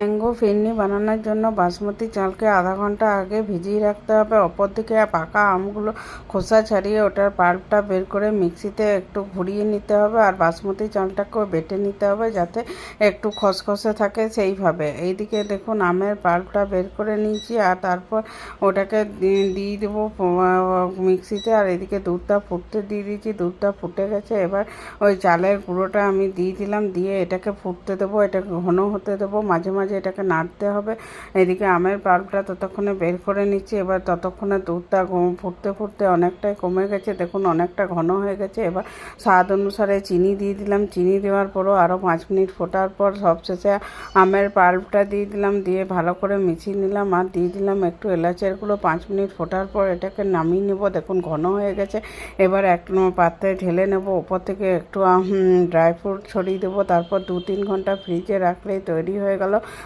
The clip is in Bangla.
ম্যাঙ্গো ফিরনি বানানোর জন্য বাসমতি চালকে আধা ঘণ্টা আগে ভিজিয়ে রাখতে হবে। অপরদিকে পাকা আমগুলো খোসা ছাড়িয়ে ওটার পাল্পটা বের করে মিক্সিতে একটু ঘুরিয়ে নিতে হবে আর বাসমতি চালটাকেও বেটে নিতে হবে যাতে একটু খসখসে থাকে সেইভাবে। এইদিকে দেখুন আমের পাল্পটা বের করে নিয়েছি আর তারপর ওটাকে দিয়ে দেবো মিক্সিতে আর এদিকে দুধটা ফুটতে দিয়ে দিয়েছি, দুধটা ফুটে গেছে। এবার ওই চালের গুঁড়োটা আমি দিয়ে দিলাম, দিয়ে এটাকে ফুটতে দেবো এটাকে ঘন হতে দেবো, মাঝে মাঝে এটাকে নাড়তে হবে। এদিকে আমের পাল্পটা ততক্ষণে বের করে নিচ্ছি। এবার ততক্ষণে দুধটা ফুটতে ফুটতে অনেকটাই কমে গেছে। দেখুন অনেকটা ঘন হয়ে গেছে। এবার স্বাদ অনুসারে চিনি দিয়ে দিলাম। চিনি দেওয়ার পরও আরও পাঁচ মিনিট ফোটার পর সবশেষে আমের পাল্পটা দিয়ে দিলাম। দিয়ে ভালো করে মিশিয়ে নিলাম আর দিয়ে দিলাম একটু এলাচের গুঁড়ো। পাঁচ মিনিট ফোটার পর এটাকে নামিয়ে নেব। দেখুন ঘন হয়ে গেছে। এবার এক পাত্রে ঢেলে নেব। ওপর থেকে একটু ড্রাই ফ্রুট ছড়িয়ে দেবো। তারপর দু তিন ঘণ্টা ফ্রিজে রাখলেই তৈরি হয়ে গেল।